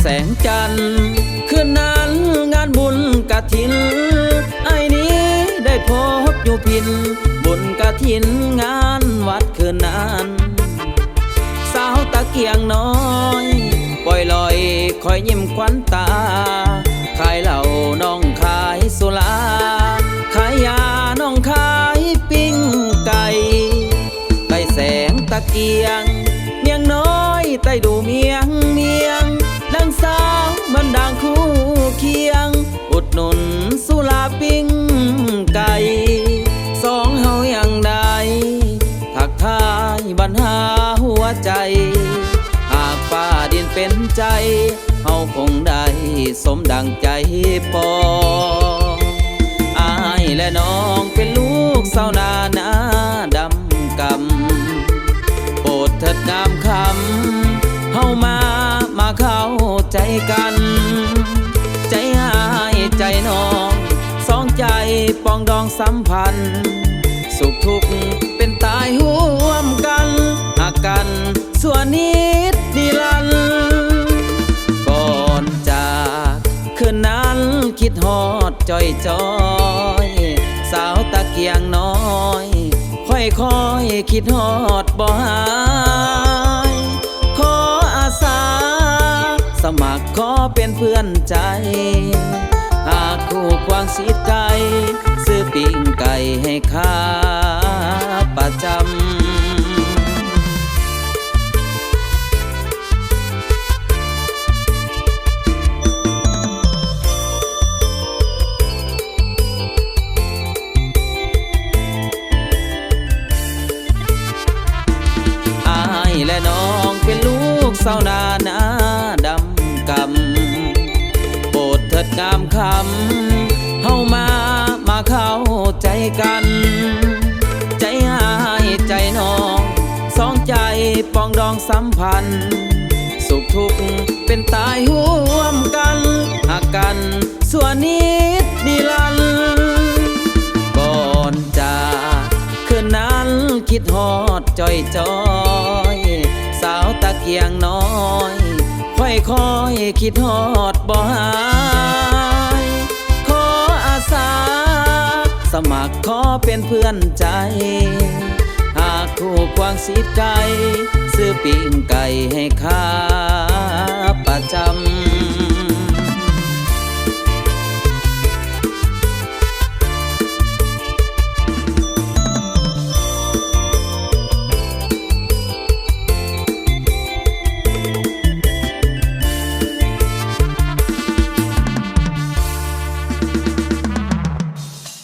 แสงจันทร์คืนนั้นงานบุญกะถิน ไอ้นี้ได้พบอยู่พิน บุญกะถินงานวัดคืนนั้นสาวตะเกียงน้อยปล่อยลอยคอยยิ้มควันตา ขายเหล้าน้องขายสุราขายยาน้องขายปิ้งไก่ใต้แสงตะเกียง เมียงน้อยใต้ดูเมีย เป็นใจเฮาคงได้สมดังใจปองอายและน้องเป็นลูกสาวนานาดำกำโปรดเถิดงามคำเฮามามาเข้าใจกัน ใจหายใจน้องสองใจปองดองสัมพันธ์ สุขทุกข์เป็นตายห คิดฮอดจอยจอยสาวตะเกียงน้อย ค่อยค่อยคิดฮอดบ่หายขออาสา สมัครขอเป็นเพื่อนใจ หากคู่ควางสีไก่ซื้ายและน้องเป็นลูกสาวนาหนาดำกำโปรดเถิดงามคำเฮามามาเข้าใจกัน ใจหายใจน้องสองใจปองดองสัมพันธ์ สุขทุกข์เป็นตายห่วมกันหากกันส่วนนิดนิรันก่อนจากคืนนั้นคิดฮอดจอยจอย เกียงน้อยค่อยค่อยๆคิดฮอดบ่หายขออาสา สมัครขอเป็นเพื่อนใจ หากคู่ควางสีใจ ซื้อปิ้งไก่ให้ค้า